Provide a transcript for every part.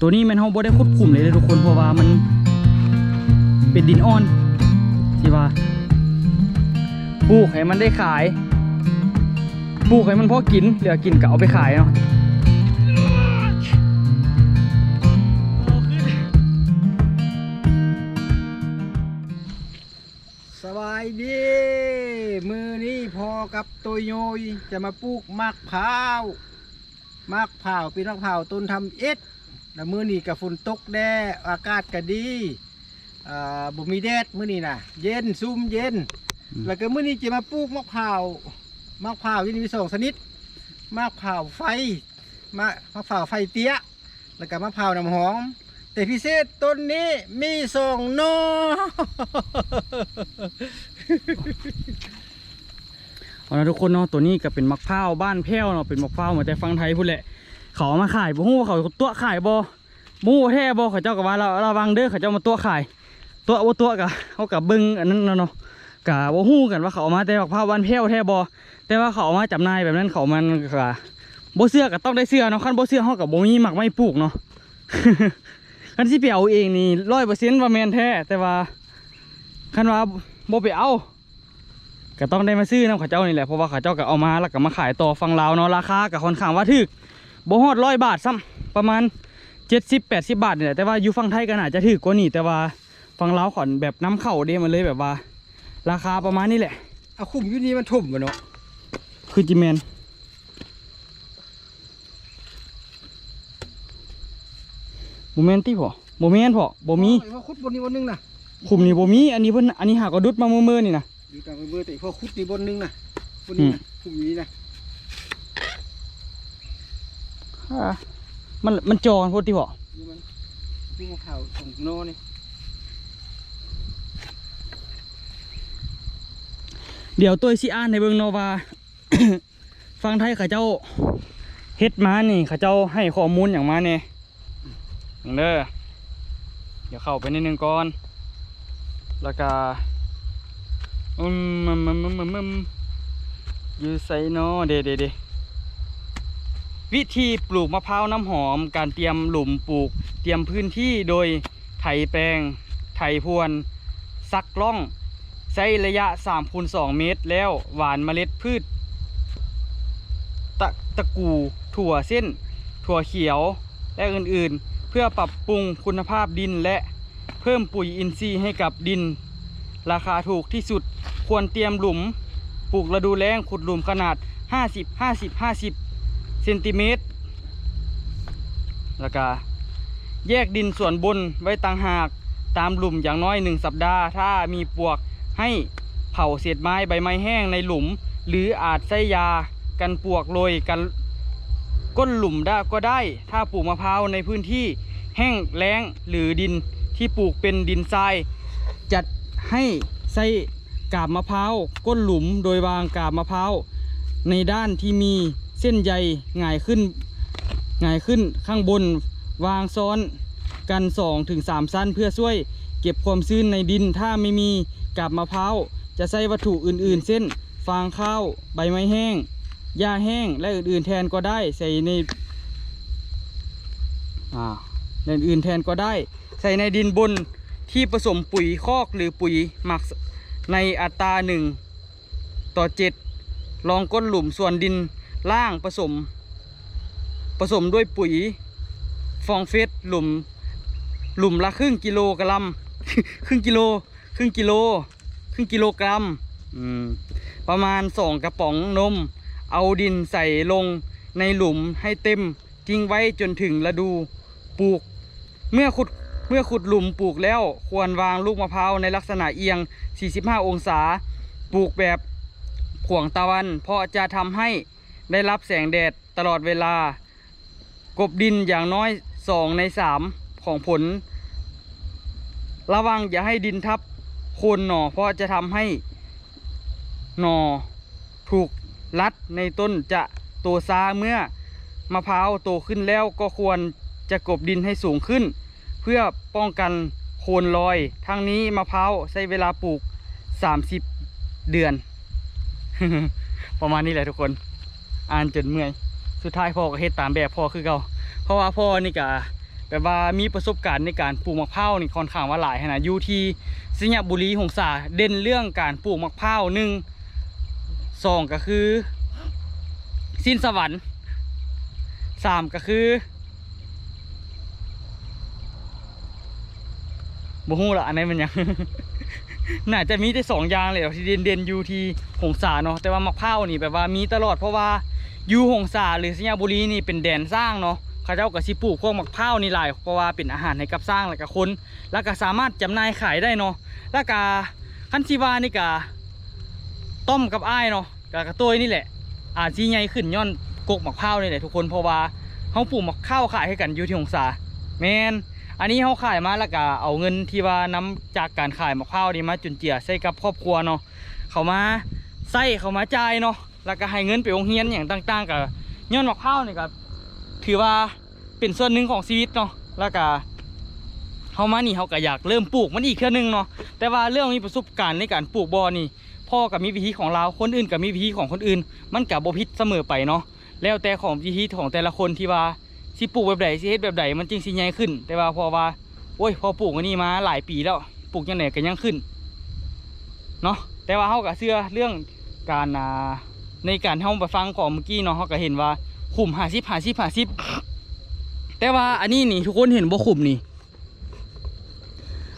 ตัวนี้แมันเฮาบ่ได้ควบคุมเลยเด้อทุกคนเพราะว่ามันเป็นดินอ่อนที่ว่าปลูกให้มันได้ขายปลูกให้มันพอกินเหลือกินก็เอาไปขายเนาะสบายดีมือนี้พอกับตัวโยยจะมาปลูกมะพร้าวมะพร้าวเป็นมะพร้าวต้นทำเอ็ด แล้วมือนี้กับฝนตกแดดอากาศก็ดีอ่าบ่มีแดดมือนี้นะเย็นซุ่มเย็นแล้วก็มือนี้จะมาปลูกมะพร้าวมะพร้าวที่นี่มีสองชนิดมะพร้าวไฟมะมะพร้าวไฟเตี้ยแล้วก็มะพร้าวน้ำหอม แต่พิเศษต้นนี้มีสองหนอ เอาละทุกคนเนาะตัวนี้ก็เป็นมะพร้าวบ้านแพ้วเนาะเป็นมะพร้าวมาแต่ฟังไทยพุ่นแหละ เขาเอามาขายบ่ฮู้ว่าเขาตัวขายบ่หมู่แท้บ่เขาเจ้าก็ว่าเราระวังเด้อเขาเจ้ามาตัวขาย ตัวบ่ตัวก็เขาก็เบิ่งอันนั้นเนาะเนาะก็บ่ฮู้กันว่าเขาเอามาแต่มะพร้าวบ้านแพ้วแท้บ่แต่ว่าเขาเอามาจำหน่ายแบบนั้นเขามันก็บ่เชื่อก็ต้องได้เชื่อเนาะคันบ่เชื่อเฮาก็บ่มีหมักไม่ปลูกเนาะคันสิไปเอาเองนี่100%ว่าแมนแท้แต่ว่าคันว่าบ่ไปเอาก็ต้องได้มาซื้อน้ำข้าเจ้านี่แหละเพราะว่าข้าเจ้าก็เอามาแล้วก็มาขายต่อฝั่งลาวเนาะราคาก็ค่อนข้างว่าถึก บ่ฮอดร้อยบาทซ้ำประมาณเจ็ดสิบแปดสิบบาทนี่แหละแต่ว่าอยู่ฝั่งไทยก็น่าจะถึกกว่านี้แต่ว่าฝั่งลาวขอนแบบน้ำเข้าเด้มันเลยแบบว่า ราคาประมาณนี้แหละเอาคุ้มอยู่นี่มันทุ่มวะเนาะคือจิแมนโมเมนที่พอโมเมนพอบ่มีไอ้พวกคุดบนนี้บนนึงนะคุมนี่บ่มีอันนี้เพิ่นอันนี้หากระดุดมาเมื่อๆนี่นะอยู่ตามเบอร์แต่พวกคุดนี่บนนึงนะบนนี้นะคุมอยู่นี่นะ อ่า มันมันจอกันโพดที่พอนี่มันนี่มะพร้าวของโนนี่เดี๋ยวตัวสิอ่านในเบิ่งเนาะว่าฟังไทยเขาเจ้าเฮ็ดมานี่เขาเจ้าให้ข้อมูลอย่างมาเนี่ยเด้อเดี๋ยวเข้าไปนิดนึงก่อน แล้วก็อืมมึมมึมมึมมึมมึมอยู่ไสเนาะเดเดเด วิธีปลูกมะพร้าวน้ำหอม การเตรียมหลุมปลูก เตรียมพื้นที่โดยไถแปลง ไถพรวน ซักล่อง ใช้ระยะ3คูณ2เมตรแล้วหวานเมล็ดพืช ตะตะกูถั่วเส้น ถั่วเขียวและอื่นๆ เพื่อปรับปรุงคุณภาพดินและเพิ่มปุ๋ยอินทรีย์ให้กับดิน ราคาถูกที่สุดควรเตรียมหลุม ปลูกฤดูแล้งขุดหลุมขนาด 50 50 50 เซนติเมตร แล้วก็แยกดินส่วนบนไว้ต่างหากตามหลุมอย่างน้อย 1 สัปดาห์ ถ้ามีปวกให้เผาเศษไม้ใบไม้แห้งในหลุม หรืออาจใช้ยากันปวกโรยกันก้นหลุมได้ก็ได้ ถ้าปลูกมะพร้าวในพื้นที่แห้งแล้งหรือดินที่ปลูกเป็นดินทราย จัดให้ใส่กาบมะพร้าวก้นหลุมโดยวางกาบมะพร้าวในด้านที่มี เส้นใยง่ายขึ้นง่ายขึ้นข้างบนวางซ้อนกัน2ถึง3สั้นเพื่อช่วยเก็บความชื้นในดินถ้าไม่มีกาบมะพร้าวจะใช้วัตถุอื่นๆ เช่นฟางข้าวใบไม้แห้งหญ้าแห้งและอื่นๆแทนก็ได้ใส่ในอ่าในอื่นๆแทนก็ได้ ใส่ในดินบนที่ผสมปุ๋ยคอกหรือปุ๋ยหมักในอัตราหนึ่งต่อเจ็ดลองก้นหลุมส่วนดิน ล่างผสม ผสมด้วยปุ๋ย ฟองเฟสหลุม หลุมละครึ่งกิโลกรัม ครึ่งกิโล ครึ่งกิโล ครึ่งกิโลกรัมประมาณสองกระป๋องนม เอาดินใส่ลงในหลุมให้เต็มทิ้งไว้จนถึงฤดูปลูก เมื่อขุดเมื่อขุดหลุมปลูกแล้วควรวางลูกมะพร้าวในลักษณะเอียง 45 องศา ปลูกแบบขวงตะวัน เพราะจะทำให้ ได้รับแสงแดดตลอดเวลา กบดินอย่างน้อย 2 ใน 3 ของผล ระวังอย่าให้ดินทับโคนหน่อเพราะจะทำให้หน่อถูกรัดในต้นจะโตซาเมื่อมะพร้าวโตขึ้นแล้วก็ควรจะกบดินให้สูงขึ้น เพื่อป้องกันโคนลอย ทั้งนี้มะพร้าวใช้เวลาปลูก 30 เดือน ประมาณนี้แหละทุกคน อ่านจนเมื่อย สุดท้ายพ่อก็เฮ็ดตามแบบพ่อคือเก่าเพราะว่าพ่อนี่ก็แบบว่ามีประสบการณ์ในการปลูกมะพร้าวนี่ค่อนข้างว่าหลายขนาดอยู่ที่สิงห์บุรีหงสาเด่นเรื่องการปลูกมะพร้าวหนึ่งสองก็คือสิ้นสวรรค์สามก็คือบ่ฮู้ละอันไหนมันยัง น่าจะมีแต่สองอย่างเลยที่เด่นเด่นอยู่ที่หงสาเนาะแต่ว่ามะพร้าวนี่แบบว่ามีตลอดเพราะว่า ยูหงสาหรือสิงห์บุรีนี่เป็นแดนสร้างเนาะเขาเจ้าก็สิปลูกพวกมะพร้าวนี่หลายเพราะว่าเป็นอาหารให้กับสร้างและกับคน แล้วก็สามารถจำหน่ายขายได้เนาะแล้วก็คันซีวานี่ก็ต้มกับอ้ายเนาะกับกระตัวนี่แหละ อาจสิใหญ่ขึ้นย้อนกกมะพร้าวนี่แหละทุกคนเพราะว่าเฮาปลูกมะพร้าวขายให้กันอยู่ที่หงสาแมนอันนี้เฮาขายมาแล้วก็เอาเงินที่ว่านํจากการขายมะพร้าวนี่มาจุนเจือใส่กับครอบครัวเนาะเขามาใส่เขามาจ่ายเนาะ แล้วก็ให้เงินไปโรงเรียนอย่างต่างๆกับย้อนมะพร้าวนี่ก็ถือว่าเป็นส่วนหนึ่งของชีวิตเนาะแล้วก็เฮามานี่เฮาก็อยากเริ่มปลูกมันอีกเทื่อนึงเนาะแต่ว่าเรื่องมีประสบการณ์ในการปลูกบอนี่พ่อกับมีวิธีของเราคนอื่นกับมีวิธีของคนอื่น มันกับบ่ผิดเสมอไปเนาะแล้วแต่ของวิธีของแต่ละคนที่ว่าสิปลูกแบบใดสิเฮ็ดแบบใดมันจึงสิใหญ่ขึ้น แต่ว่าพอว่าโอ้ยพอปลูกอันนี้มาหลายปีแล้วปลูกยังไงก็ยังขึ้นเนาะแต่ว่าเฮาก็เชื่อเรื่องการอ่า ในการเฮาไปฟังของเมื่อกี้เนาะเฮาก็เห็นว่าขุม50 50 50แต่ว่าอันนี้นี่ทุกคนเห็นบ่ขุมนี่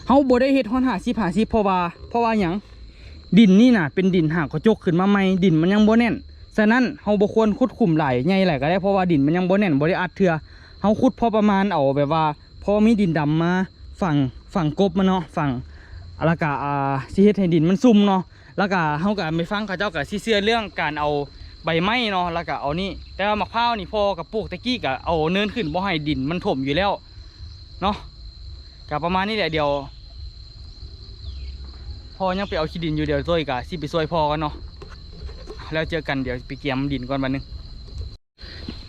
เฮาบ่ได้เฮ็ดฮอด50 50เพราะว่าเพราะว่าหยังดินนี่น่ะ เป็นดินหากกระจกขึ้นมาใหม่ดินมันยังบ่แน่นฉะนั้นเฮาบ่ควรขุดขุมไหลใหญ่หลก็ได้เพราะว่าดินมันยังบ่แน่นบ่ได้อัดเทื่อเฮาขุดพอประมาณเอาแบบว่าพอมีดินดำมาฝั่งฝั่งกบมันเนาะฝั่งแล้วก็อ่าสิเฮ็ดให้ดินมันซุ่มเนาะ แล้วก็เฮาก็ไปฟังเขาเจ้าก็สิเชื่อเรื่องการเอาใบไม้เนาะแล้วก็เอานี่แต่ว่ามะพร้าวนี่พอกับปลูกตะกี้ก็เอาเนินขึ้นบ่ให้ดินมันถมอยู่แล้วเนาะก็ประมาณนี้แหละเดี๋ยวพอยังไปเอาขี้ดินอยู่เดี๋ยวตัวอีกอะสิไปซวยพอกันเนาะแล้วเจอกันเดี๋ยวไปเกี่ยมดินก่อนวันหนึง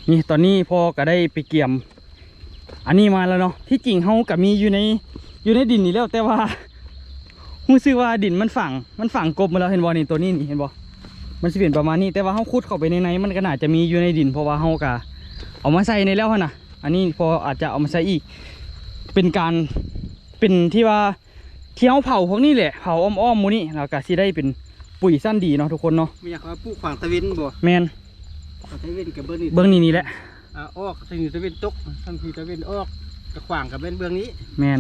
นี่ตอนนี้พอก็ได้ไปเกี่ยม อันนี้มาแล้วเนาะที่จริงเขากับมีอยู่ในอยู่ในดินนี่แล้วแต่ว่า รู้สึกว่าดินมันฝังมันฝังกบมาแล้วเห็นบอนี่ตัวนี้นี่เห็นบอมันสิเป็นประมาณนี้แต่ว่าเขาขุดเข้าไปในในมันก็น่าจะมีอยู่ในดินเพราะว่าเขากะเอามาใส่ในแล้วหั่นนะอันนี้พออาจจะเอามาใส่อีก เป็นการเป็นที่ว่าที่เขาเผาพวกนี้แหละเผาอ้อมๆหมูนี่แล้วก็สิได้เป็นปุ๋ยสั้นดีเนาะทุกคนเนาะไม่อยากเอาปลูกฝั่งตะเวนบ่แมนฝั่งตะเวนกับเบื้องนี้เบื้องนี้นี่แหละอ่าออกทางนี้ตะเวนตกทางที่ตะเวนออกกระขวางกับเบื้องเบื้องนี้ แมน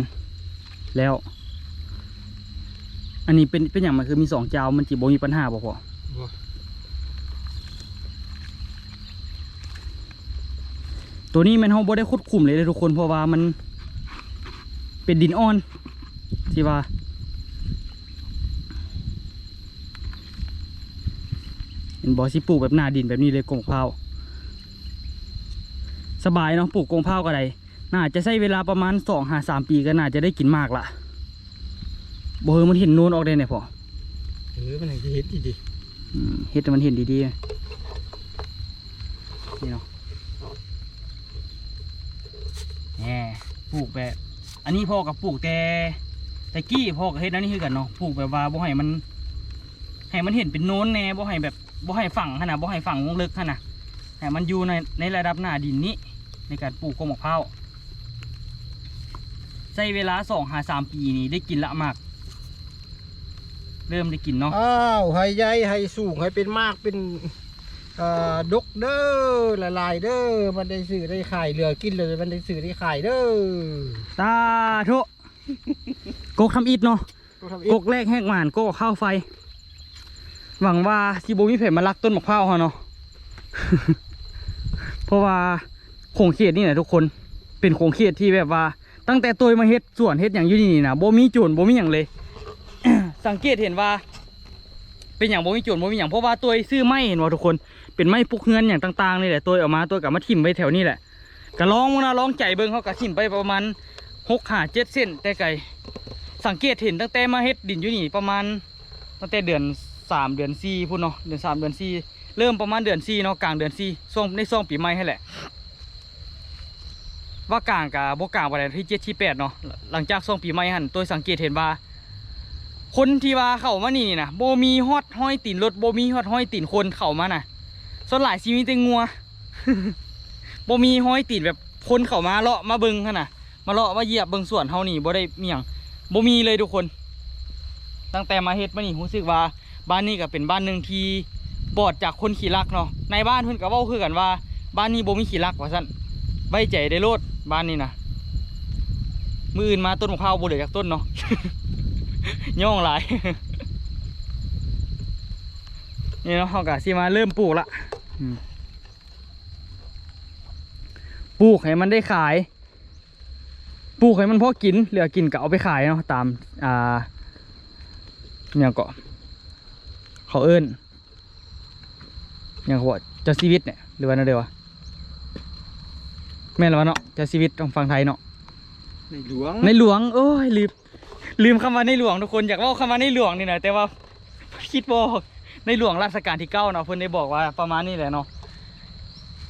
แล้ว อันนี้เป็นเป็นอย่างมันคือมีสองเจ้ามันจีบมีปัญหาบ่พอบ่ตัวนี้แมันเขาบ่ได้คุดคุมเลยเลยทุกคนเพราะว่ามันเป็นดินอ่อนที่ว่าเป็นบอสิปลูกแบบหน้าดินแบบนี้เลยกงพร้าวสบายเนาะปลูกกงพร้าวก็ได้น่าจะใช้เวลาประมาณสองหาสามปีก็น่าจะได้กินมากละ บ่เฮอมันเห็นนูนออกได้เนี่ยพอเออมันจะเห็นดีอืมเฮ็ดให้มันเห็นดีๆนี่เนาะแหมปลูกแบบ อันนี้พ่อกับปลูกแต่แต่กี้พ่อกับเฮ็ดนั่นนี่คือกันเนาะปลูกแบบว่าบ่ให้มันให้มันเห็นเป็นโน้นแน่บ่ให้แบบบ่ให้ฝังขนาดบ่ให้ฝังวงลึกขนาดให้มันอยู่ในในระดับหน้าดินนี้ ในการปลูกกงมะพร้าวใช้เวลาสองหาสามปีนี่ได้กินละมาก เริ่มได้กินเนาะอ้าวให้ใหญ่ให้สูงให้เป็นมากเป็นเอ่อดกเด้อละลายเด้อมันได้สื่อได้ขายเหลือกินเลยมันได้สื่อได้ขายเด้อตาโทกกทำอิดเนาะต้องทำกอีกกแรกแหกหมานกกข้าวไฟ หวังว่าสิโบมีเพมาลักต้นมะพร้าวเขาเนาะเพราะว่าโขงเขียดนี่แหละทุกคนเป็นโขงเขียดที่แบบว่า ตั้งแต่ตัวมาเฮ็ดส่วนเฮ็ดอย่างอยู่นี่นี่นะโบมีโจรโบมีอย่างเลย สังเกตเห็นว่า เป็นอย่างโบมีโจรโบมีอย่างเพราะว่าตัวซื้อไม้เห็นว่าทุกคนเป็นไม้ปลูกเฮือนอย่างต่างๆนี่แหละตัวเอามาตัวกับมาทิ่มไว้แถวนี้แหละก็ลองนะลองใจเบิ้งเขาก็ทิ่มไปประมาณหกหาเจ็ดเส้นแต่ไกลสังเกตเห็นตั้งแต่มาเฮ็ดดินอยู่นี่ประมาณตั้งแต่เดือนสามเดือนสี่พุ่นเนาะเดือนสามเดือนสี่เริ่มประมาณเดือนสี่เนาะกลางเดือนสี่ช่วงในช่วงปีใหม่ให้แหละ ว่ากลางกับบกลางวันที่เจ็ดที่แปดเนาะหลังจากช่วงปีใหม่หันตัวสังเกตเห็นว่า คนที่ว่าเข้ามานี่นี่นะโบมีฮอดห้อยตีนรถโบมีฮอดห้อยตีนคนเข้ามาน่ะ ส่วนหลายชีวิตแต่งัวโบมีห้อยตีนแบบคนเข้ามาเลาะมาเบิงขนาดมาเลาะมาเหยียบเบิงสวนเฮานี่บ่ได้มีหยังบ่มีเลยทุกคน ตั้งแต่มาเฮ็ดมานี่รู้สึกว่าบ้านนี้ก็เป็นบ้านหนึ่งที่ปลอดจากคนขี้รักเนาะในบ้านเพิ่นก็เว้าคือกันว่า บ้านนี้โบมีขี้รักว่าซั่นไว้ใจได้โลดบ้านนี้นะมืออื่นมาต้นมะพร้าวโบเหลือจากต้นเนาะ ย่องหลาย นี่เนาะเขาก็สิมาเริ่มปลูกละอืมปลูกให้มันได้ขาย ปลูกให้มันพอกิน เหลือกินก็เอาไปขายเนาะตาม อ่า เนี่ยก็ เขาเอิ้นอย่างเขาบอกเจ้าชีวิตเนี่ยหรือว่านั่นเดียววะแม่นแล้ววะเนาะเจ้าชีวิตต้องฟังไทยเนาะในหลวงในหลวง โอ้ยลืม ลืมคำว่าในหลวงทุกคนอยากว่าคำว่าในหลวงนี่นะแต่ว่าคิดบอกในหลวงรัชกาลที่เก้าเนาะเพิ่อนได้บอกว่าประมาณนี้แหละเนาะ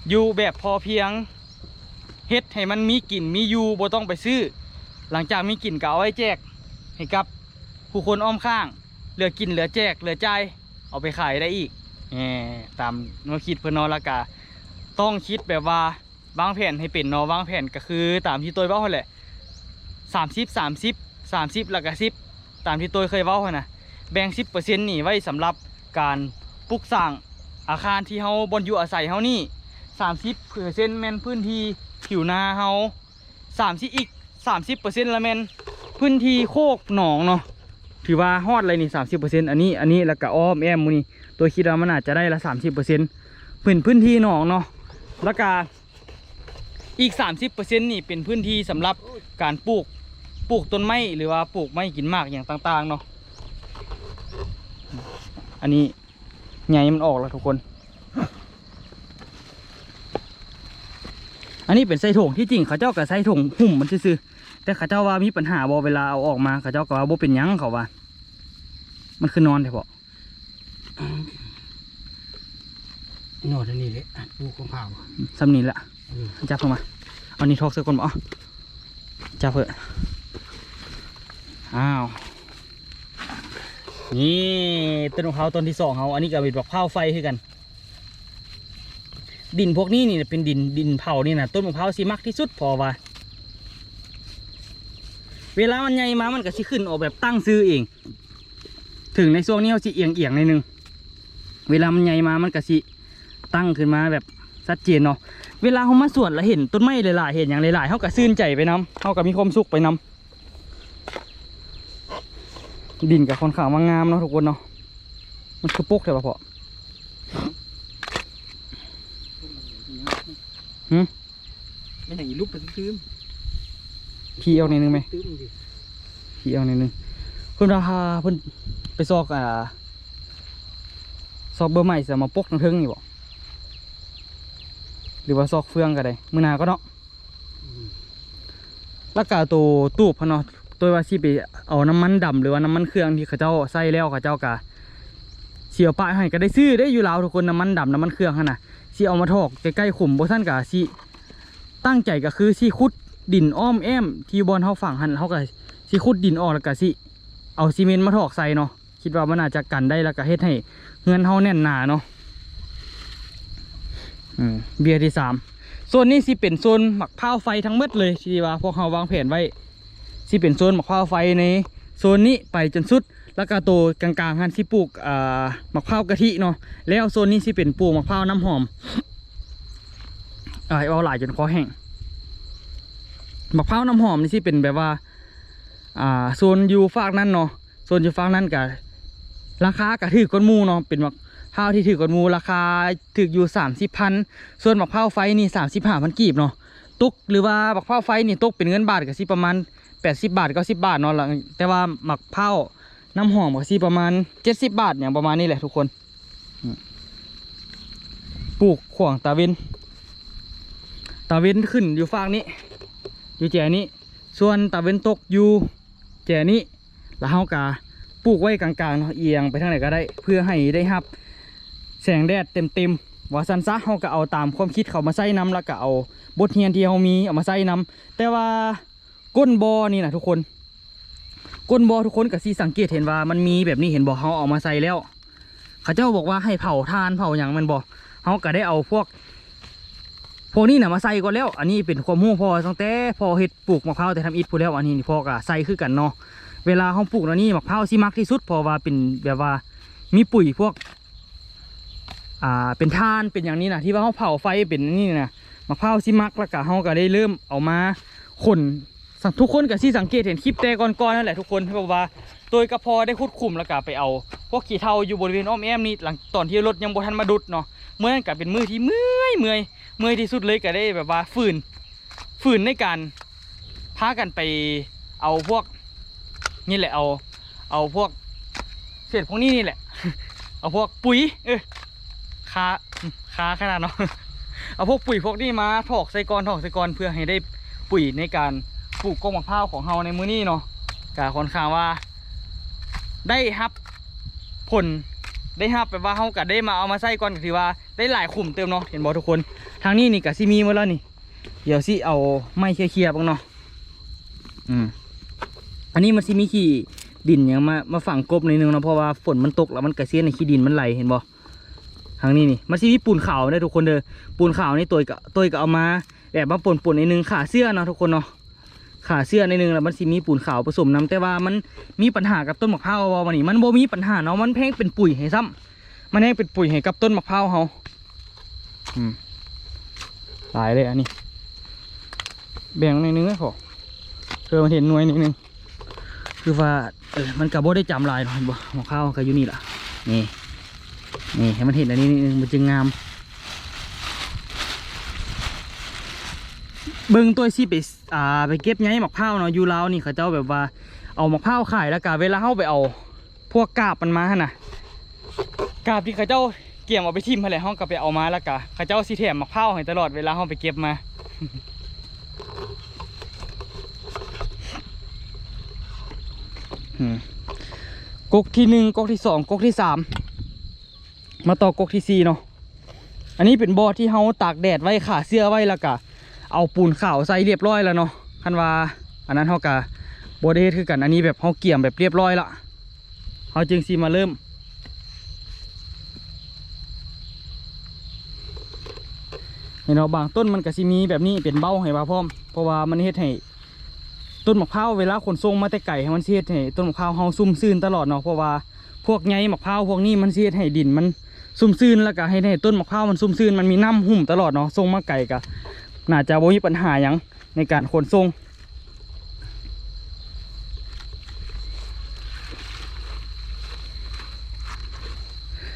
อยู่แบบพอเพียงเฮ็ดให้มันมีกลิ่นมีอยู่บ่ต้องไปซื้อ หลังจากมีกลิ่นก็เอาไว้แจกให้กับผู้คนอ้อมข้าง เหลือกินเหลือแจกเหลือใจเอาไปขายได้อีกแหมตามแนวคิดเพิ่อนนาะและกาต้องคิดแบบว่าวางแผนให้เป็นนาะวางแผนก็คือตามที่ตัวเว้าหั่นแหละสามสิบสามสิบ สามสิบแล้วก็สิบตามที่ตัวเคยเว้าหั่นนะแบ่งสิบเปอร์เซ็นต์นี่ไว้สำหรับการปลูกสร้างอาคารที่เฮาบนอยู่อาศัยเฮานี่สามสิบเปอร์เซ็นต์แมนพื้นที่ผิวนาเฮาสามสิบอีกสามสิบเปอร์เซ็นต์ละแมนพื้นที่โคกหนองเนาะถือว่าฮอดเลยนี่สามสิบเปอร์เซ็นต์อันนี้อันนี้แล้วก็อ้อมแอมมูนี่ตัวคิดว่ามันอาจจะได้ละสามสิบเปอร์เซ็นต์พื้นพื้นที่หนองเนาะแล้วก็อีกสามสิบเปอร์เซ็นต์นี่เป็นพื้นที่สำหรับการปลูก ปลูกต้นไม้หรือว่าปลูกไม้กินหมากอย่างต่างๆเนาะอันนี้ใหญ่มันออกแล้วทุกคน อันนี้เป็นไส้ถุงที่จริงเขาเจ้ากับไส้ถุงหุ่มมันซื่อๆแต่เขาเจ้าว่ามีปัญหาบอเวลาเอาออกมาเขาเจ้าก็ว่าบ่เป็นหยังเขาว่า มันคือนอนเถอะพอหนอดอันนี้เลยอะปลูกของเผาสำนีละอืมจับเข้ามา เอานี่ทอกเสื้อก่อนบ่เอาจับเถอะ อ้าว นี่ต้นมะพร้าวต้นที่สองเขาอันนี้ก็เป็นบักเผาไฟคือกัน ดินพวกนี้นี่เป็นดินดินเผานี่นะต้นมะพร้าวสิมักที่สุดพอว่าเวลามันใหญ่มามันก็สิขึ้นออกแบบตั้งซื้อเอง ถึงในช่วงนี้เขาสิเอียงเอียงในนึง เวลามันใหญ่มามันก็สิตั้งขึ้นมาแบบชัดเจนเนาะ เวลาเขามาสวนแล้วเห็นต้นไม้หลายๆ เห็นอย่างหลายๆเขาก็ซื่นใจไปน้ำเขาก็มีความสุขไปน้ำ ดินกับค่อนข้างมางามเนาะทุกคนเนาะมันคือปกแต่ว่าพอหืมไม่อย่างนี้ลุกไปตื้มพี่เอาในอยหนึงไหมตื้มดิพี่เอาในอยหนึงเพิ่นราคาเพิ่นไปซอกอ่าซอกเบอร์ใหม่จะมาปกทั้งเทิงนี่บ่หรือว่าซอกเฟืองก็ได้มือหนาก็เนาะแล้วก็ตัวตูบพะเนาะ ตัวว่าสิไปเอาน้ำมันดำหรือว่าน้ำมันเครื่องที่เขาเจ้าใส่แล้วเขาเจ้ากะเสียวปะให้ก็ได้ซื้อได้อยู่แล้วทุกคนน้ำมันดำน้ำมันเครื่องหั่นะสิเอามาทอกใกล้ๆขุมบ่ท่านกะสิตั้งใจก็คือสิขุดดินอ้อมแอมที่บอนเฮาฝั่งหันเฮาก็สิขุดดินออกแล้วก็สิเอาซีเมนต์มาทอกใส่เนาะคิดว่ามันน่าจจะกันได้แล้วก็เฮ็ดให้เฮือนเฮาแน่นหนาเนาะเบียร์ที่สามโซนนี้สิเป็นโซนหมักพร้าไฟทั้งหมดเลยที่ว่าพวกเขาวางแผนไว้ สิเป็นโซนหมักพร้าวไฟในโซนนี้ไปจนสุด แล้วก็ตัวกลางๆหันสิปลูกอ่าหมักพร้าวกะทิเนาะแล้วโซนนี้สิเป็นปลูกหมักพร้าวน้ำหอมเอ่าเอาหลายจนคอแห้งหมักพร้าวน้ำหอมนี่สิเป็นแบบว่าอ่าโซนอยู่ฝากนั้นเนาะโซนอยู่ฝากนั้นกับราคากะถือก้นมูเนาะเป็นหมักพร้าวที่ถือก้นมูราคาถืออยู่สามสิบพันส่วนหมักเผาวไฟนี่สามสิบห้าพันกีบเนาะตกหรือว่าหมักเผาวไฟนี่ตกเป็นเงินบาทก็สิประมาณ แปดสิบบาทเก้าสิบบาทเนาะหลังแต่ว่าหมักเผาน้ำหอมก็สิประมาณเจ็ดสิบบาทอย่างประมาณนี้แหละทุกคนปลูกขวางตาเวนตาเวนขึ้นอยู่ฟากนี้ อยู่แจนี้ ส่วนตาเวนตกอยู่แจนี้แล้วเฮากาปลูกไว้กลางๆเนาะเอียงไปทางไหนก็ได้เพื่อให้ได้รับ แสงแดดเต็มๆว่าซันซะเขาก็เอาตามความคิดเขามาใส่น้ำแล้วก็เอาบทเรียนที่เขามีเอามาใส่น้ำแต่ว่า ก้นบอนี่นะทุกคน ก้นบอทุกคนก็สีสังเกตเห็นว่ามันมีแบบนี้เห็นบอกเขาเอามาใส่แล้ว เขาเจ้าบอกว่าให้เผาทานเผาอย่างมันบอกเขาก็ได้เอาพวกพวกนี้นะมาใส่ก่อนแล้ว อันนี้เป็นความรู้พอตั้งแต่พอเฮ็ดปลูกมะพร้าวแต่ทำอิฐพูแล้วอันนี้นี่พอก็ใส่คือกันเนาะเวลาเขาปลูกแล้วนี่มะพร้าวสิมักที่สุดพราะว่าเป็นแบบว่ามีปุ๋ยพวกอ่าเป็นทานเป็นอย่างนี้นะที่ว่าเขาเผาไฟเป็นนี่นะมะพร้าวสิมักแล้วก็เขาก็ได้เริ่มเอามาขน ทุกคนก็สิสังเกตเห็นคลิปแต่ก่อนๆนั่นแหละทุกคนที่บอกว่าโดยกระพอได้คุดคุมแล้วก็ไปเอาพวกขี้เถ้าอยู่บริเวณอ้อมแอมนี่หลังตอนที่รถยังบทันมาดุดเนาะเมื่อนั้นก็เป็นมือที่เมื่อยเมื่อยเมื่อยที่สุดเลยก็ได้แบบว่าฝืนฝืนในการพากันไปเอาพวกนี่แหละเอา เอาพวกเศษพวกนี้นี่แหละ เอาพวกปุ๋ย เออคาคาขนาดเนาะเอาพวกปุ๋ยพวกนี้มาถอกใส่กรถอกใส่กรเพื่อให้ได้ปุ๋ยในการ ปลูกกงมะพร้าวของเราในมื้อนี้เนาะกาค่อนข้างว่า ได้รับผลได้รับแบบว่าเขาก็ได้มาเอามาใส่ก่อนก็ถือว่าได้หลายขุมเติมเนาะเห็นบอกทุกคน ทางนี้นี่ก็ซิมีหมาแล้วนี่ เดี๋ยวสิเอาไม้เคลียร์ๆบ้างเนาะอืมอันนี้มันสิมีขี้ดินอย่างมามาฝังกบนอยนึงเนาะเพราะว่าฝนมันตกแล้วมันกระเซียนในขี้ดินมันไหลเห็นบ่ทางนี้นี่มันสิมีปูนขาวได้ทุกคนเด้อปูนขาวนี่ตัวก็ตัวก็เอามาแบบมาป่นๆในนึงขาเสื้อเนาะทุกคนเนาะ ขาเสื้อในหนึ่งแล้วมันสิมีปูนขาวผสมน้ำแต่ว่ามันมีปัญหากับต้นมะพร้าวว่าวันนี้มันโบมีปัญหาเนาะมันแพงเป็นปุ๋ยให้ซ้ำมันแพงเป็นปุ๋ยให้กับต้นมะพร้าวเฮาหลายเลยอันนี้แบ่งในนึงให้พอเพื่อมันเห็นหน่วยนิดนึงคือว่าเออมันกับโบได้จำลายเนาะเห็นบ่มะพร้าวก็อยู่นี่ล่ะนี่นี่ให้มันเห็นอันนี้นิดนึงมันจึงงาม เบิ่งตัวสิไปอ่าไปเก็บไงหมกพร้าเนาะอยู่ลาวนี่เขาเจ้าแบบว่าเอาหมกพร้าขายแล้วก็เวลาเข้าไปเอา พวกกาบมันมาหั่นน่ะกาบที่เขาเจ้าเกี่ยมเอาไปทิ่มอะไรห้องก็ไปเอามาแล้วก็เขาเจ้าสิแถมหมกพร้าให้ตลอดเวลาห้องไปเก็บมาอืมกที่หนึ่งกกที่สองกกที่สามมาต่อกกที่สี่เนาะอันนี้เป็นบ่อที่เฮาตากแดดไว้ขาเสื้อไว้แล้วก็ เอาปูนขาวใส่เรียบร้อยแล้วเนาะคันว่าอันนั้นเฮากะบ่ได้เฮดคือกันอันนี้แบบเฮาเกี่ยมแบบเรียบร้อยละเฮาจึงสิมาเริ่ม เห็นเนาะบางต้นมันก็สิมีแบบนี้เป็นเบ้าให้ว่าพร้อมเพราะว่ามันเฮ็ดให้ต้นมะพร้าวเวลาขนส่งมาแต่ไก่ให้มันสิเฮ็ดให้ต้นมะพร้าวเฮาซุ่มซื่นตลอดเนาะเพราะว่าพวกใยมะพร้าวพวกนี้มันสิเฮ็ดให้ดินมันซุ่มซื่นแล้วก็ให้ให้ต้นมะพร้าวมันซุ่มซื่นมันมีน้ำหุ่มตลอดเนาะส่งมาไก่ก็ น่าจะบ่มีปัญหาหยังในการขนส่ง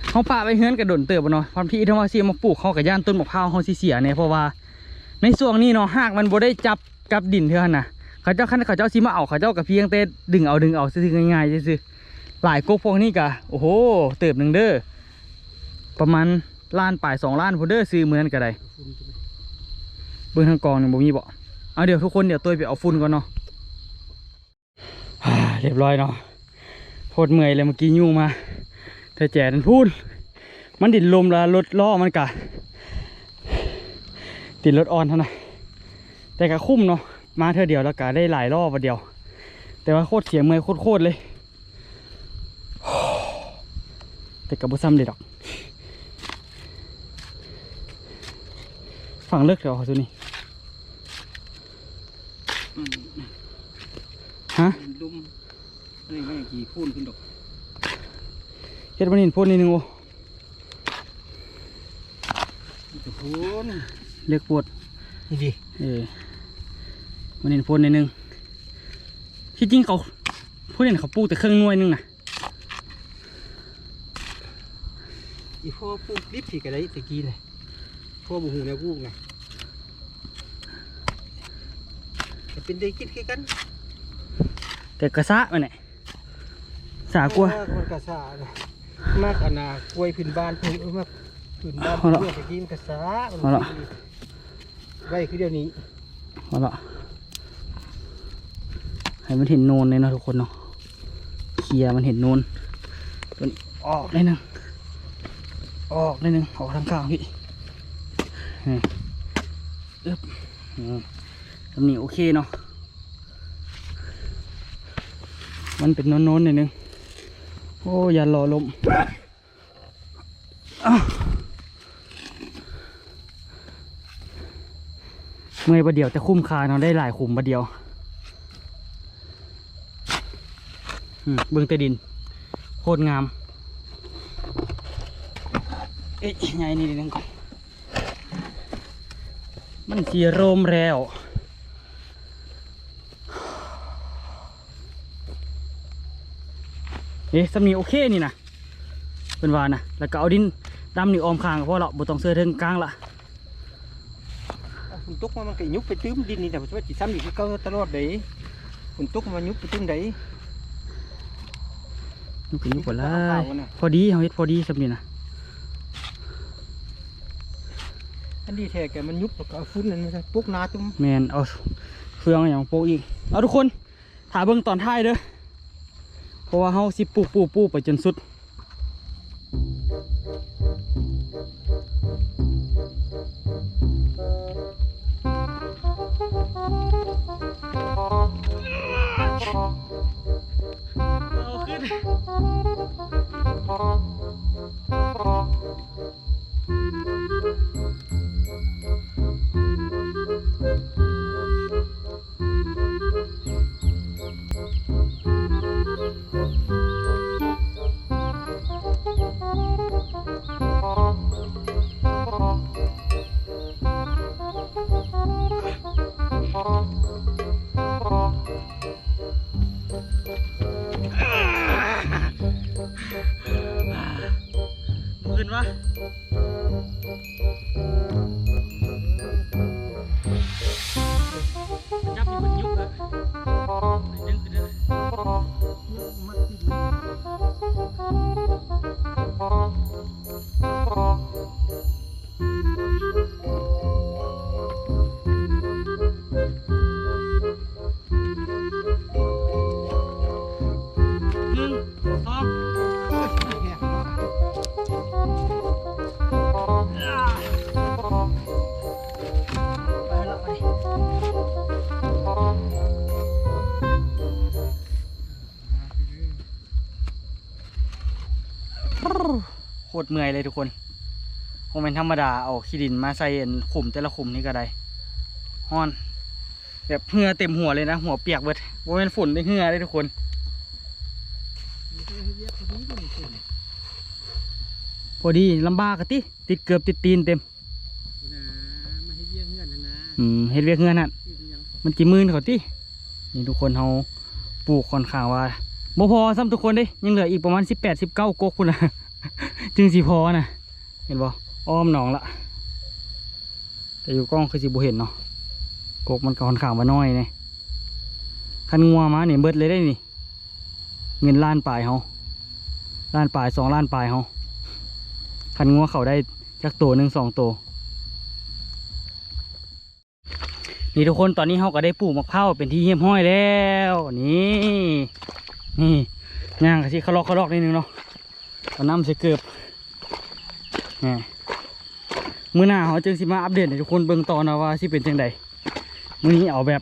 เขาปะไปเฮือนกระโดนเติบเนาะความพี่ถ้าว่าสิมาปลูกเขากับย่านต้นมะพร้าวเขาสิเสียเนี่ยเพราะว่าในช่วงนี้เนาะหากมันบ่ได้จับกับดินเท่านั้นนะเขาเจ้าคันเขาเจ้าสิมาเอาเขาเจ้ากับเพียงแต่ดึงเอาดึงเอาซื่อง่ายๆซื่อหลายกกพวกนี้ก็โอ้โหเติบหนึ่งเด้อประมาณล้านปลายสองล้านพอเด้อซื้อเหมือนกันได้ เบื้องทางกองเนี่ยบ่มีบ่เอาเดี๋ยวทุกคนเดี๋ยวตัวไปเอาฝุ่นก่อนเนาะอ่าเรียบร้อยเนาะโคตรเมื่อยเลยเมื่อกี้ยุ่งมาเธอแจ๋ดันพูด มันดินลมแล้วรถล้อมันกะติดรถออนเท่านั้นแต่ก็คุ้มเนาะมาเธอเดียวแล้วกะได้หลายรอบวันเดียว แต่ว่าโคตรเสียเมื่อยโคตรเลยแต่กับบุซ้ำเลยดอกฝั่งเลิกเดี๋ยวขาตัวนี้ ฮะดุมนี่ไม่กี่พูนขึ้นดอกเฮ็ดมันเห็นโพดนิดนึงโอ้จะพูนเรียกปวดนี่ดิเออมันเห็นโพดนิดนึงที่จริงเขาพูดเห็นเขาปลูกแต่เครื่องหน่วยนึงนะอีพ่อปลูกลิบสิกระไรตะกี้เลยพ่อบุหูแนวปลูกไงจะเป็นได้คิดคือกัน แต่กระซะมันเนี่ยสากลัวมากมันกระสาเลยมากอันนากล้วยพื้นบ้านเพิ่นเออมากพื้นบ้านเอาละเพื่อนตะกี้มันกระสามันเอาละไว้คือเดี๋ยวนี้เอาละให้มันเห็นโนนเลยเนาะทุกคนเนาะเคลียร์มันเห็นโนนตัวนี้ออกได้หนึ่งออกได้หนึ่งออกทางกลางพี่นี่อึ๊บอืมตำหนิโอเคเนาะ มันเป็นโนนๆหน่อยหนึง โอ้อย่ารอลมอ้าวเมื่อยประเดียวแต่คุ้มคาเนาะได้หลายขุมประเดียวเบื้องใต้ดินโคตรงาม เอ๊ะไงนี่ดินึงก่อน มันสีโรมแล้ว เอ๊ะสำนีโอเคนี่นะเป็นวานะแล้วก็เอาดินดำนี่ออมคางก็พอละบ่ต้องเสื้อเทิงกลางละฝนตกมามันก็ยุบไปตื้มดินนี่แต่ว่าจิซ้ำอีกคือเก่าตลอดเลยฝนตกมายุบไปตื้มใดมันก็อยู่บ่ละเอาเอาน่ะพอดีเฮาเฮ็ดพอดีสำนีนะอันนี้แท้แกมันยุบแล้วก็เอาฟุ้นนั่นมาใส่ปุ๊กนาตุ้มแมนเอาเครื่องอย่างโปะอีกเอาทุกคนถ่ายเบิ่งตอนท้ายเด้อเพ ราะว่าเฮาสิปลูกปูปูไปจนสุด เอาขึ้น ขึ้นวะ โคตรเมื่อยเลยทุกคนคงเป็นธรรมดาเอาขี้ดินมาใส่อันขุมแต่ละขุมนี่ก็ได้ฮ้อนแบบเหงื่อเต็มหัวเลยนะ หัวเปียกเบิดว่าเป็นฝุ่นได้เหงื่อเลยทุกคนพอดีลำบากกะติติดเกือบติดตีนเต็มมาให้เบี้ยเงื่อนนะนะอืมเฮ็ดเวียกเงื่อนนั่นมันกี่มื่นเขาตินี่ทุกคนเขาปลูกค่อนข้างว่า บ่พอซ้ำทุกคนเด้ยังเหลืออีกประมาณสิบแปดสิบเก้ากกคุณนะจึงสิพอนะเห็นบ่อ้อมหนองละแต่อยู่กล้องคือสิบ่เห็นเนาะกกมันก็ค่อนข้างมาน้อยเนี่ยคันงัวมาเนี่ยเบิดเลยได้นี่ เงินล้านปลายเขาล้านปลายสองล้านปลายเขาคันงัวเขาได้จักตัวหนึ่งสองตัวนี่ทุกคนตอนนี้เขาก็ได้ปลูกมะพร้าวเป็นที่เยี่ยมห้อยแล้ว นี่ นี่ย่างกะสิเขลอกขลอกนิดนึงเนาะเอาน้ำใส่เกือบนี่มื้อหน้าเขาจึงสิมาอัปเดตให้ทุกคนเบิ่งต่อนะว่าสิเป็นจังใดมื้อนี้เอาแบบ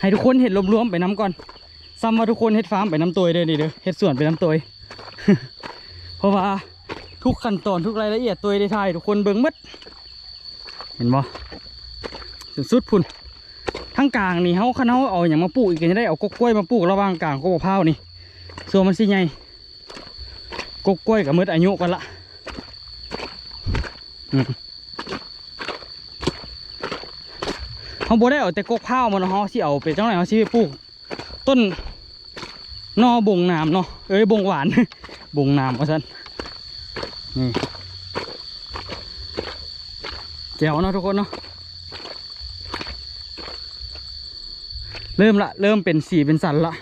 ให้ทุกคนเห็นรวมๆไปน้ำก่อนซ้ำว่าทุกคนเฮ็ดฟาร์มไปน้ำตัวเด้อนี่เด้อเฮ็ดสวนไปน้ำตัวเพราะว่าทุกขั้นตอนทุกรายละเอียดตัวได้ถ่ายทุกคนเบิ่งหมดเห็นบ่สุดพุ่น ทั้งกลางนี่เขาคันเขาเอาอย่างมาปลูกอีกก็จะได้เอากกกล้วยมาปลูกระหว่างกลางกกมะพร้านี่ส่วนมันสิใหญ่กกกล้วยกับมืดอายุกันละเขาบ่ได้เอาแต่กกพร้ามันเขาสิเอาไปจังไหนเขาสิไปปลูก ต้นนอบงน้ำเนาะเอ้ยบงหวานบงน้ำว่าซั่นนี่แจ๋วเนาะทุกคนเนาะ เริ่มละเริ่มเป็นสีเป็นสันละ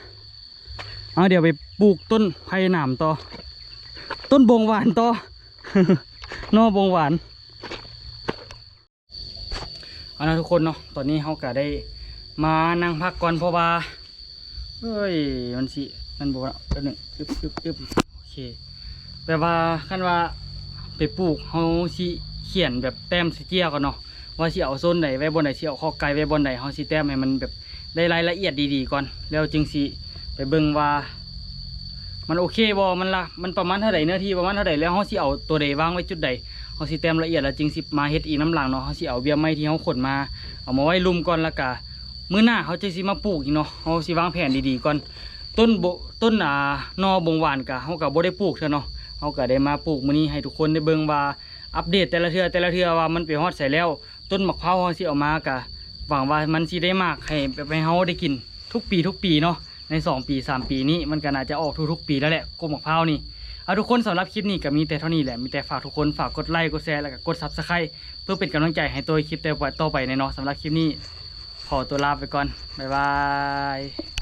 เอาเดี๋ยวไปปลูกต้นไผ่หนามต่อ ต้นบงหวานต่อนอบงหวานเอาละทุกคนเนาะตอนนี้เขาก็ได้มานั่งพักก่อนเพราะว่าเฮ้ยมันสิมันบอกว่าแป๊บหนึ่งอึบอึบอึบโอเคแบบว่าคันว่าไปปลูกเขาสิเขียนแบบแต้มสเจียก่อนเนาะ ว่าสิเอาโซนไหนไว้บนไหนสิเอาข้อไก่ไว้บนไหนเขาสิแต้มให้มันแบบได้รายละเอียดดีๆก่อน แล้วจึงสิไปเบิ่งว่า มันโอเคบ่มันละมันประมาณเท่าใดเนื้อที่ประมาณเท่าใดแล้วเฮาสิเอาตัวใดวางไว้จุดใดเฮาสิแต้มละเอียดแล้วจึงสิมาเฮ็ดอีน้ำหลังเนาะเฮาสิเอาเบี้ยไม้ที่เฮาขนมา เอามาไว้ลุมก่อนล้วก็มื้อหน้าเขาจะสิมาปลูกอีกเนาะเฮาสิวางแผนดีๆก่อนต้นโบต้นอ่านอบงหวานกะเฮาก็บ่ได้ปลูกเท่าเนาะเฮาก็ได้มาปลูกมื้อนี้ให้ทุกคนได้เบิ่งว่าอัปเดตแต่ละเทือแต่ละเทือว่ามันไปฮอดใส่แล้ว ต้นมะพร้าวเฮาสิเอามากะหวังว่ามันสิได้มากให้ไปให้เฮาได้กินทุกปีทุกปีเนาะในสองปีสามปีนี้มันก็น่าจะออกทุกๆปีแล้วแหละกมมะพร้าวนี่เอาทุกคนสำหรับคลิปนี้ก็มีแต่เท่านี้แหละมีแต่ฝากทุกคนฝากกดไลค์กดแชร์แล้วก็กดซับสไครต์เพื่อเป็นกำลังใจให้ตัวคลิปต่อไปในเนาะสำหรับคลิปนี้ขอตัวลาไปก่อนบ๊ายบาย